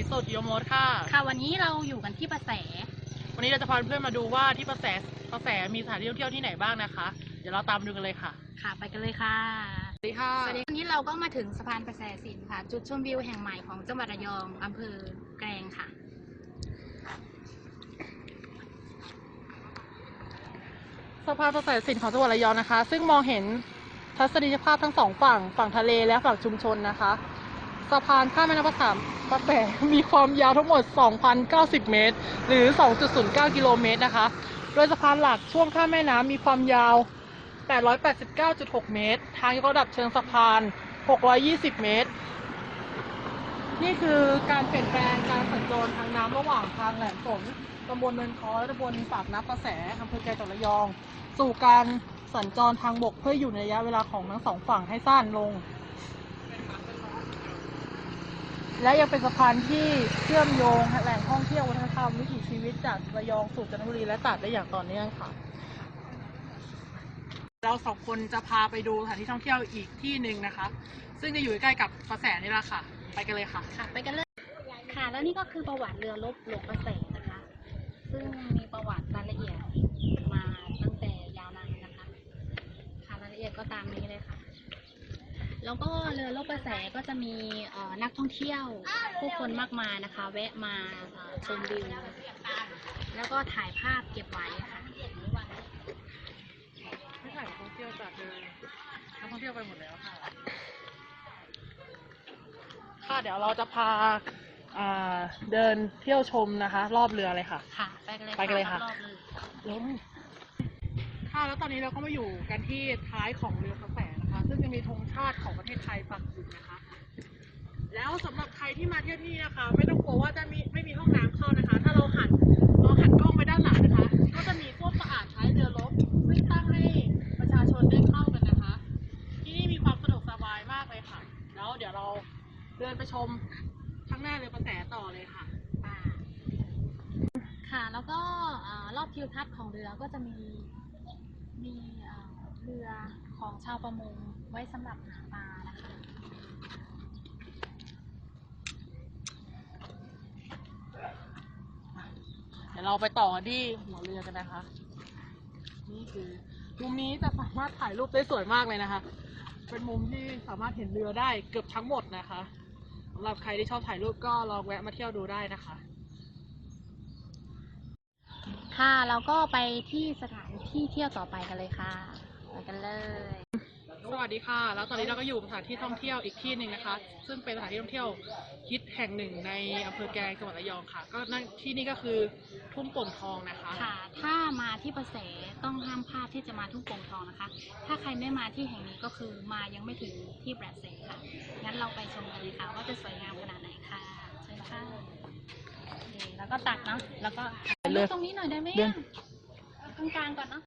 สีสดโยมดค่ะ ค่ะวันนี้เราอยู่กันที่ประแส วันนี้เราจะพาเพื่อนๆมาดูว่าที่ประแสประแสมีสถานที่ท่องเที่ยวที่ไหนบ้างนะคะ เดี๋ยวเราตามดูกันเลยค่ะ ค่ะไปกันเลยค่ะ สวัสดีค่ะ สวัสดีวันนี้เราก็มาถึงสะพานประแสสินค่ะ จุดชมวิวแห่งใหม่ของจังหวัดระยองอำเภอแกลงค่ะ สะพานประแสสินของจังหวัดระยองนะคะ ซึ่งมองเห็นทัศนียภาพทั้งสองฝั่งฝั่งทะเลและฝั่งชุมชนนะคะ สะพานข้ามแม่น้ำประสามประแสมีความยาวทั้งหมด 2,090 เมตร หรือ 2.09 กิโลเมตรนะคะ โดยสะพานหลักช่วงข้ามแม่น้ำมีความยาว 889.6 เมตร ทางยกระดับเชิงสะพาน 620 เมตร นี่คือการเปลี่ยนแปลงการสัญจรทางน้ำระหว่างทางแหลมฝนตำบลเนินคอและตำบลปากน้ำประแสอำเภอแกลงจังหวัดระยอง สู่การสัญจรทางบกเพื่ออยู่ในระยะเวลาของทั้งสองฝั่งให้สั้นลง และยังเป็นสะพานที่เชื่อมโยงแหล่งท่องเที่ยววัฒนธรรมวิถีชีวิตจากระยองสู่จันทบุรีและตราดได้อย่างต่อเนื่องค่ะ เราสองคนจะพาไปดูสถานที่ท่องเที่ยวอีกที่หนึ่งนะคะ ซึ่งจะอยู่ใกล้กับประแสนี่แหละค่ะ ไปกันเลยค่ะ ค่ะ ไปกันเลย ค่ะ แล้วนี่ก็คือประวัติเรือรบหลวงประแสนะคะ ซึ่งมีประวัติรายละเอียดมาตั้งแต่ยาวนานนะคะ ค่ะรายละเอียดก็ตามนี้เลยค่ะ แล้วก็ เรือรบประแสก็จะมีเอ่อนักท่องเที่ยวผู้คนมากมายนะคะ แวะมาเอ่อชมวิวแล้วก็ถ่ายภาพเก็บไว้ค่ะไม่ถ่ายท่องเที่ยวจากเดินนักท่องเที่ยวไปหมดแล้วค่ะ ค่ะเดี๋ยวเราจะพาอ่าเดินเที่ยวชมนะคะ รอบเรือเลยค่ะ ค่ะ ไปกันเลยไปกันเลยค่ะรอบๆเลยค่ะแล้วตอนนี้เราก็มาอยู่กันที่ท้ายของเรือพระแสนะคะ ซึ่งจะมีธงชาติของประเทศไทยปักอยู่นะคะ แล้วสำหรับใครที่มาเที่ยวที่นี่นะคะ ไม่ต้องกลัวว่าจะมีไม่มีห้องน้ำเข้านะคะ ถ้าเราหันเราหันกล้องไปด้านหลังนะคะ ก็จะมีส้วมสะอาดท้ายเรือรบซึ่งตั้งให้ประชาชนได้เข้ากันนะคะ ที่นี่มีความสะดวกสบายมากเลยค่ะ แล้วเดี๋ยวเราเดินไปชมข้างหน้าเรือประแสต่อเลยค่ะอ่าค่ะแล้วก็รอบทิวทัศน์ของเรือก็จะมีมีเรือของชาวประมงไว้สำหรับหาปลานะคะ ดี๋ยวเราไปต่อกันที่หัวเรือกันนะคะ นี่คือมุมนี้จะสามารถถ่ายรูปได้สวยมากเลยนะคะ เป็นมุมที่สามารถเห็นเรือได้เกือบทั้งหมดนะคะสำหรับใครที่ชอบถ่ายรูปก็ลองแวะมาเที่ยวดูได้นะคะ ค่ะเราก็ไปที่สถานที่เที่ยวต่อไปกันเลยค่ะไปกันเลย สวัสดีค่ะ แล้วตอนนี้เราก็อยู่สถานที่ท่องเที่ยวอีกที่หนึ่งนะคะ ซึ่งเป็นสถานที่ท่องเที่ยวฮิตแห่งหนึ่งในอำเภอแกลงจังหวัดระยองค่ะ ก็นั่นที่นี่ก็คือทุ่งโป่งทองนะคะ ค่ะ ถ้ามาที่ประแสต้องห้ามพลาดที่จะมาทุ่งโป่งทองนะคะ ถ้าใครไม่มาที่แห่งนี้ก็คือมายังไม่ถึงที่ประแสค่ะ งั้นเราไปชมกันเลยค่ะว่าจะสวยงามขนาดไหนค่ะเชิญค่ะโอเคแล้วก็ตักเนาะ แล้วก็ไปเลยตรงนี้หน่อยได้ไหมเดินตรงกลางก่อนเนาะ